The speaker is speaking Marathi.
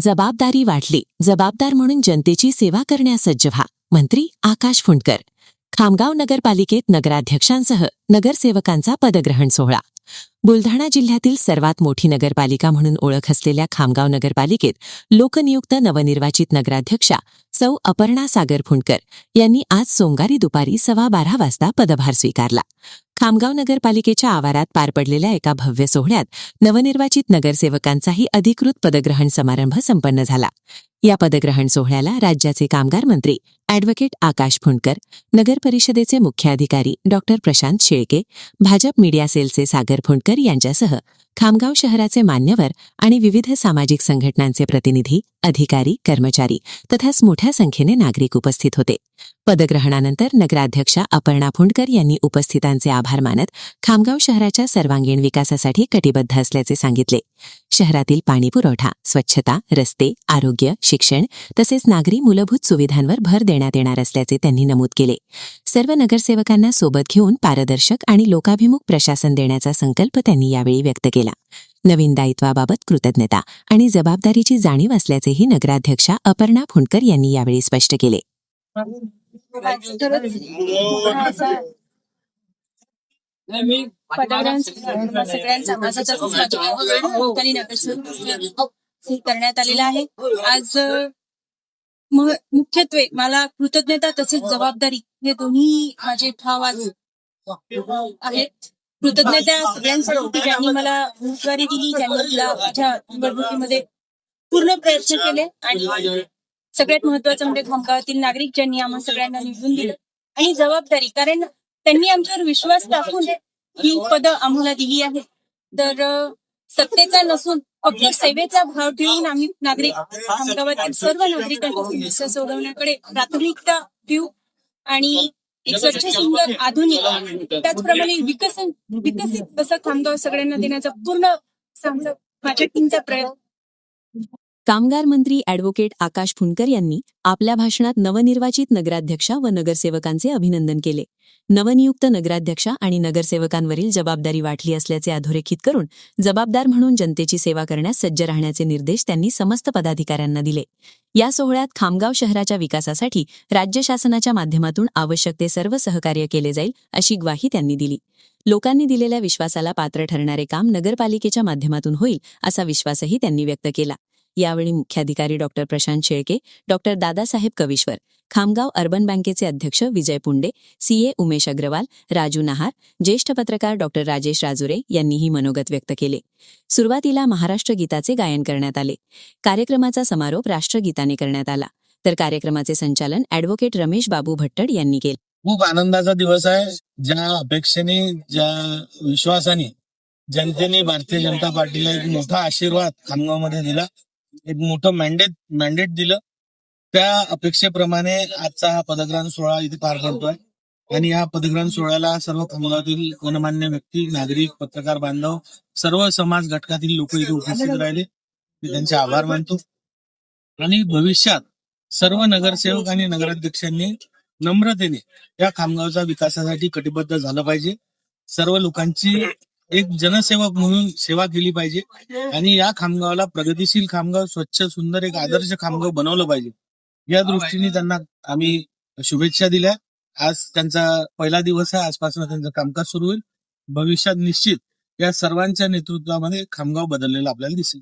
जबाबदारी वाढली. जबाबदार म्हणून जनतेची सेवा करण्यास सज्ज व्हा. मंत्री आकाश फुंडकर. खामगाव नगरपालिकेत नगराध्यक्षांसह नगरसेवकांचा पदग्रहण सोहळा. बुलढाणा जिल्ह्यातील सर्वात मोठी नगरपालिका म्हणून ओळख असलेल्या खामगाव नगरपालिकेत लोकनियुक्त नवनिर्वाचित नगराध्यक्षा सौ अपर्णा सागर फुंडकर यांनी आज सोमवारी दुपारी सव्वा बारा वाजता पदभार स्वीकारला. खामगाव नगरपालिकेच्या आवारात पार पडलेल्या एका भव्य सोहळ्यात नवनिर्वाचित नगरसेवकांचाही अधिकृत पदग्रहण समारंभ संपन्न झाला. या पदग्रहण सोहळ्याला राज्याचे कामगार मंत्री अॅडव्होकेट आकाश फुंडकर नगरपरिषदेचे मुख्य अधिकारी डॉ प्रशांत शेळके भाजप मीडिया सेलचे सागर फुंडकर यांच्यासह खामगाव शहराचे मान्यवर आणि विविध सामाजिक संघटनांचे प्रतिनिधी अधिकारी कर्मचारी तथाच मोठ्या संख्येने नागरिक उपस्थित होते. पदग्रहणानंतर नगराध्यक्षा अपर्णा फुंडकर यांनी उपस्थितांचे आभार मानत खामगाव शहराच्या सर्वांगीण विकासासाठी कटिबद्ध असल्याचे सांगितले. शहरातील पाणीपुरवठा स्वच्छता रस्ते आरोग्य शिक्षण तसेच नागरी मूलभूत सुविधांवर भर देण्यात येणार असल्याचे त्यांनी नमूद केले. सर्व नगरसेवकांना सोबत घेऊन पारदर्शक आणि लोकाभिमुख प्रशासन देण्याचा संकल्प त्यांनी यावेळी व्यक्त केला. नवीन दायित्वाबाबत कृतज्ञता आणि जबाबदारीची जाणीव असल्याचेही नगराध्यक्षा अपर्णा फुंडकर यांनी यावेळी स्पष्ट केले. करण्यात आलेला आहे आज मुख्यत्वे मला कृतज्ञता तसेच जबाबदारी हे दोन्ही माझे ठाव आज आहेत कृतज्ञता सगळ्यांसाठी की ज्यांनी मला उमेदवारी दिली ज्यांनी मला माझ्या निवडणुकीमध्ये पूर्ण प्रयत्न केले आणि सगळ्यात महत्वाचं म्हणजे खामगावातील नागरिक ज्यांनी आम्हा सगळ्यांना निवडून दिलं आणि जबाबदारी कारण त्यांनी आमच्यावर विश्वास टाकून ही पद आम्हाला दिली आहे तर सत्तेचा नसून फक्त सेवेचा भाव ठेवून आम्ही नागरिक खामगावातील सर्व नागरिकांच्या समस्या सोडवण्याकडे प्राथमिकता देऊ आणि एक स्वच्छ सुंदर आधुनिक त्याचप्रमाणे विकसन विकसित असं खामगाव सगळ्यांना देण्याचा पूर्ण आमचा माझ्या टीमचा प्रयत्न. कामगार मंत्री ऍडव्होकेट आकाश फुंडकर यांनी आपल्या भाषणात नवनिर्वाचित नगराध्यक्षा व नगरसेवकांचे अभिनंदन केले. नवनियुक्त नगराध्यक्षा आणि नगरसेवकांवरील जबाबदारी वाटली असल्याचे अधोरेखित करून जबाबदार म्हणून जनतेची सेवा करण्यास सज्ज राहण्याचे निर्देश त्यांनी समस्त पदाधिकाऱ्यांना दिले. या सोहळ्यात खामगाव शहराच्या विकासासाठी राज्य शासनाच्या माध्यमातून आवश्यक ते सर्व सहकार्य केले जाईल अशी ग्वाही त्यांनी दिली. लोकांनी दिलेल्या विश्वासाला पात्र ठरणारे काम नगरपालिकेच्या माध्यमातून होईल असा विश्वासही त्यांनी व्यक्त केला. यावेळी मुख्याधिकारी doctor Prashant Shelke doctor Dadasaheb Kavishwar Khamgaon urban बँकेचे अध्यक्ष विजय पुंडे सीए उमेश अग्रवाल राजू नहार ज्येष्ठ पत्रकार डॉक्टर राजेश राजुरे यांनीही मनोगत व्यक्त केले. सुरुवातीला महाराष्ट्र गीताचे गायन करण्यात आले. कार्यक्रमाचा समारोप राष्ट्रगीताने करण्यात आला. तर कार्यक्रमाचे संचालन अॅडव्होकेट रमेश बाबू भट्टड यांनी केले. खूप आनंदाचा दिवस आहे. ज्या अपेक्षेने ज्या विश्वासाने जनतेने भारतीय जनता पार्टीला एक मोठा आशीर्वाद खामगावमध्ये दिला. एक मोठं मॅन्डेट मॅन्डेट दिलं. त्या अपेक्षेप्रमाणे आजचा हा पदग्रहण सोहळा इथे पार पडतोय. आणि या पदग्रहण सोहळ्याला सर्व खामगावातील गणमान्य व्यक्ती नागरिक पत्रकार बांधव सर्व समाज घटकातील लोक इथे उपस्थित राहिले. मी त्यांचे आभार मानतो. आणि भविष्यात सर्व नगरसेवक आणि नगराध्यक्षांनी नम्रतेने या खामगावच्या विकासासाठी कटिबद्ध झालं पाहिजे. सर्व लोकांची एक जनसेवक म्हणून सेवा केली पाहिजे. आणि या खामगावला प्रगतीशील खामगाव स्वच्छ सुंदर एक आदर्श खामगाव बनवलं पाहिजे. या दृष्टीने त्यांना आम्ही शुभेच्छा दिल्या. आज त्यांचा पहिला दिवस आहे. आजपासून त्यांचं कामकाज सुरू होईल. भविष्यात निश्चित या सर्वांच्या नेतृत्वामध्ये खामगाव बदललेलं आपल्याला दिसेल.